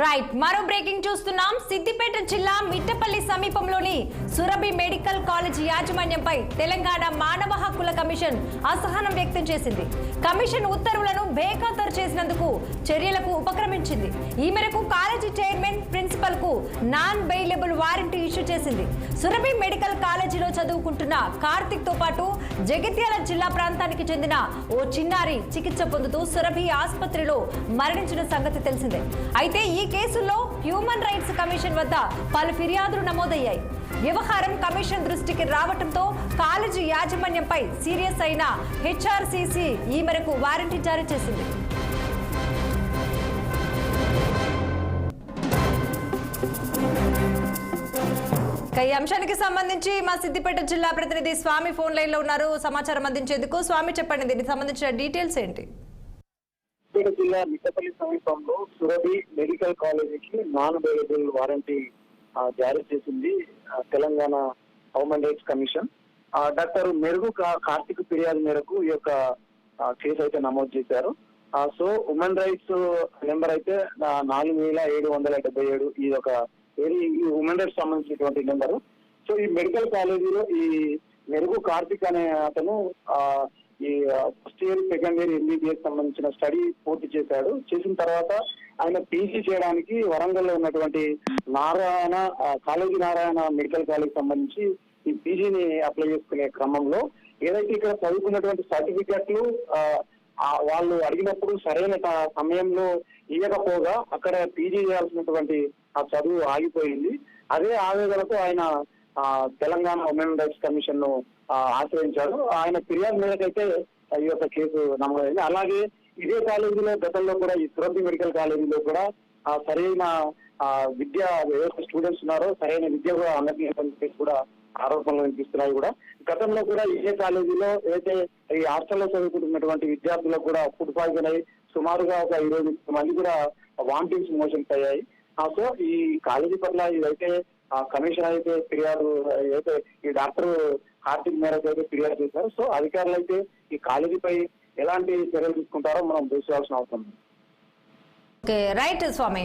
Right మరో breaking చూస్తున్నాం. సిద్దిపేట జిల్లా మిట్టపల్లి సమీపంలోని సురభి మెడికల్ కాలేజ్ యాజమాన్యంపై తెలంగాణ మానవ హక్కుల కమిషన్ అసహనం వ్యక్తం చేసింది. కమిషన్ ఉత్తర్వులను బేఖాతరు చేసినందుకు చర్యలకు ఉపక్రమించింది. ఈ మేరకు కాలేజీ చైర్మన్ ప్రిన్సిపల్కు నాన్ బెయిలబుల్ వారెంట్ ఇష్యూ చేసింది. సురభి మెడికల్ కాలేజీలో చదువుకుంటున్న కార్తిక్తో పాటు జగిత్యాల జిల్లా ప్రాంతానికి చెందిన ఓ చిన్నారి చికిత్స పొందుతూ సురభి ఆసుపత్రిలో మరణించిన సంగతి తెలిసిందే. అయితే ఈ కేసులో హ్యూమన్ రైట్స్ కమిషన్ వద్ద పలు ఫిర్యాదులు నమోదయ్యాయి. వ్యవహారం కమిషన్ దృష్టికి రావడంతో కాలేజీ యాజమాన్యంపై సీరియస్ అయిన హెచ్ఆర్సీసీ ఈ మేరకు వారంటీ జారీ చేసింది. ఈ అంశానికి సంబంధించి మా సిద్దిపేట జిల్లా ప్రతినిధి స్వామి ఫోన్ లైన్లో ఉన్నారు. సమాచారం అందించేందుకు స్వామి చెప్పండి దీనికి సంబంధించిన డీటెయిల్స్ ఏంటి? సిద్దిపేట జిల్లా మిట్టపల్లి సమీపంలో సురభి మెడికల్ కాలేజీకి నాన్ అవైలబుల్ వారంటీ జారీ చేసింది తెలంగాణ హ్యూమన్ రైట్స్ కమిషన్. ఆ, డాక్టర్ మెరుగు కార్తీక్ కార్తిక్ ఫిర్యాదు మేరకు ఈ యొక్క కేసు అయితే నమోదు చేశారు. సో ఉమెన్ రైట్స్ నెంబర్ అయితే నాలుగు వేల ఏడు వందల డెబ్బై ఏడు ఈ ఒక ఈ ఉమెన్ రైట్స్ సంబంధించినటువంటి నెంబరు. సో ఈ మెడికల్ కాలేజీలో ఈ మెరుగు కార్తిక్ అనే అతను ఆ, ఈ first year second year MBBS సంబంధించిన స్టడీ పూర్తి చేశాడు. చేసిన తర్వాత ఆయన పీజీ చేయడానికి వరంగల్లో ఉన్నటువంటి Narayana college Narayana medical college సంబంధించి ఈ పీజీని అప్లై చేసుకునే క్రమంలో ఏదైతే ఇక్కడ చదువుకున్నటువంటి సర్టిఫికెట్లు వాళ్ళు అడిగినప్పుడు సరైన సమయంలో ఇవ్వకపోగా అక్కడ పీజీ చేయాల్సినటువంటి ఆ చదువు ఆగిపోయింది. అదే ఆవేదనతో ఆయన తెలంగాణ ఉమెన్ రైట్స్ కమిషన్ను ఆశ్రయించారు. ఆయన ఫిర్యాదు మేరకైతే ఈ యొక్క కేసు నమోదైంది. అలాగే ఇదే కాలేజీలో గతంలో కూడా ఈ తురంతి మెడికల్ కాలేజీలో కూడా ఆ, సరైన ఆ, విద్య ఎవరైతే స్టూడెంట్స్ ఉన్నారో సరైన విద్య కూడా అందరికీ కూడా ఆరోపణలు వినిపిస్తున్నాయి కూడా. గతంలో కూడా ఇదే కాలేజీలో ఏదైతే ఈ హాస్టల్లో చదువుకుంటున్నటువంటి విద్యార్థులకు కూడా ఫుడ్ పాయిజన్ అయ్యి సుమారుగా ఒక ఇరవై మంది కూడా వామిటింగ్స్ మోషన్స్ అయ్యాయి ఆ, సో ఈ కాలేజీ పట్ల ఇదైతే ఆ కమిషన్ అయితే ఫిర్యాదు అయితే ఈ డాక్టర్ కార్తీక్ మేరకు అయితే ఫిర్యాదు చేశారు. సో అధికారులు అయితే ఈ కాలేజీపై ఎలాంటి చర్యలు తీసుకుంటారో మనం చూసుకోవాల్సిన అవసరం ఓకే రైట్ స్వామి.